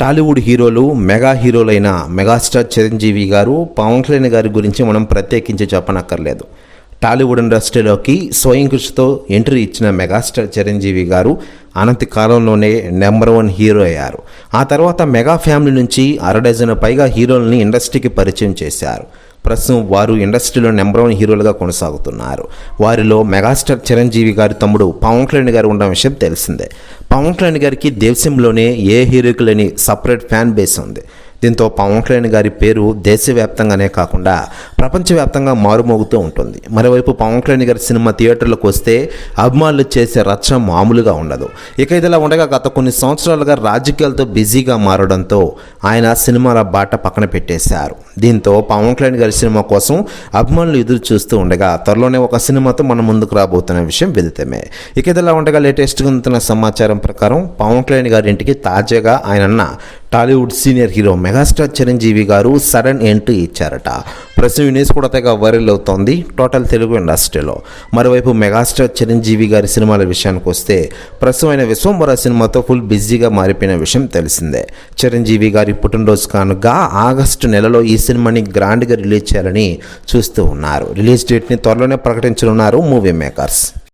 టాలీవుడ్ హీరోలు mega హీరోలైన megastar Chiranjeevi గారు పవన్ కళ్యాణ్ గారి గురించి మనం ప్రత్యేకించి చెప్పనక్కర్లేదు. టాలీవుడ్ ఇండస్ట్రీలోకి స్వయం కృషితో ఎంట్రీ ఇచ్చిన మెగాస్టార్ చిరంజీవి గారు అనంత కాలంలోనే నెంబర్ వన్ హీరో అయ్యారు. ఆ తర్వాత మెగా ఫ్యామిలీ నుంచి అరడజన్ పైగా హీరోలని ఇండస్ట్రీకి పరిచయం చేశారు. ప్రస్తుతం వారు ఇండస్ట్రీలో నెంబర్ వన్ హీరోలుగా కొనసాగుతున్నారు. వారిలో మెగాస్టార్ చిరంజీవి గారి తమ్ముడు పవన్ కళ్యాణ్ గారు ఉన్న విషయం తెలిసిందే. పవన్ కళ్యాణ్ గారికి దేశంలోనే ఏ హీరోకి లేని సపరేట్ ఫ్యాన్ బేస్ ఉంది. దీంతో పవన్ కళ్యాణ్ గారి పేరు దేశవ్యాప్తంగానే కాకుండా ప్రపంచవ్యాప్తంగా మారుమోగుతూ ఉంటుంది. మరోవైపు పవన్ కళ్యాణ్ గారి సినిమా థియేటర్లకు వస్తే అభిమానులు చేసే రచ్చ మామూలుగా ఉండదు. ఇక ఇదిలా ఉండగా గత కొన్ని సంవత్సరాలుగా రాజకీయాలతో బిజీగా మారడంతో ఆయన సినిమాల బాట పక్కన పెట్టేశారు. దీంతో పవన్ కళ్యాణ్ గారి సినిమా కోసం అభిమానులు ఎదురు చూస్తూ ఉండగా త్వరలోనే ఒక సినిమాతో మన ముందుకు రాబోతున్న విషయం వెళితమే. ఇక ఇదిలా ఉండగా లేటెస్ట్గా అందుతున్న సమాచారం ప్రకారం పవన్ కళ్యాణ్ గారి ఇంటికి తాజాగా ఆయనన్న Tollywood senior hero megastar Chiranjeevi గారు సడన్ ఎంట్రీ ఇచ్చారట. ప్రస్తుతం ఈ న్యూస్ కూడా తెగ వైరల్ అవుతోంది. టోటల్ తెలుగు ఇండస్ట్రీలో. మరోవైపు మెగాస్టార్ చిరంజీవి గారి సినిమాల విషయానికి వస్తే ప్రస్తుతం ఆయన విశ్వంబర సినిమాతో ఫుల్ బిజీగా మారిపోయిన విషయం తెలిసిందే. చిరంజీవి గారి పుట్టినరోజు కానుగా ఆగస్టు నెలలో ఈ సినిమాని గ్రాండ్గా రిలీజ్ చేయాలని చూస్తూ ఉన్నారు. రిలీజ్ డేట్ని త్వరలోనే ప్రకటించనున్నారు మూవీ మేకర్స్.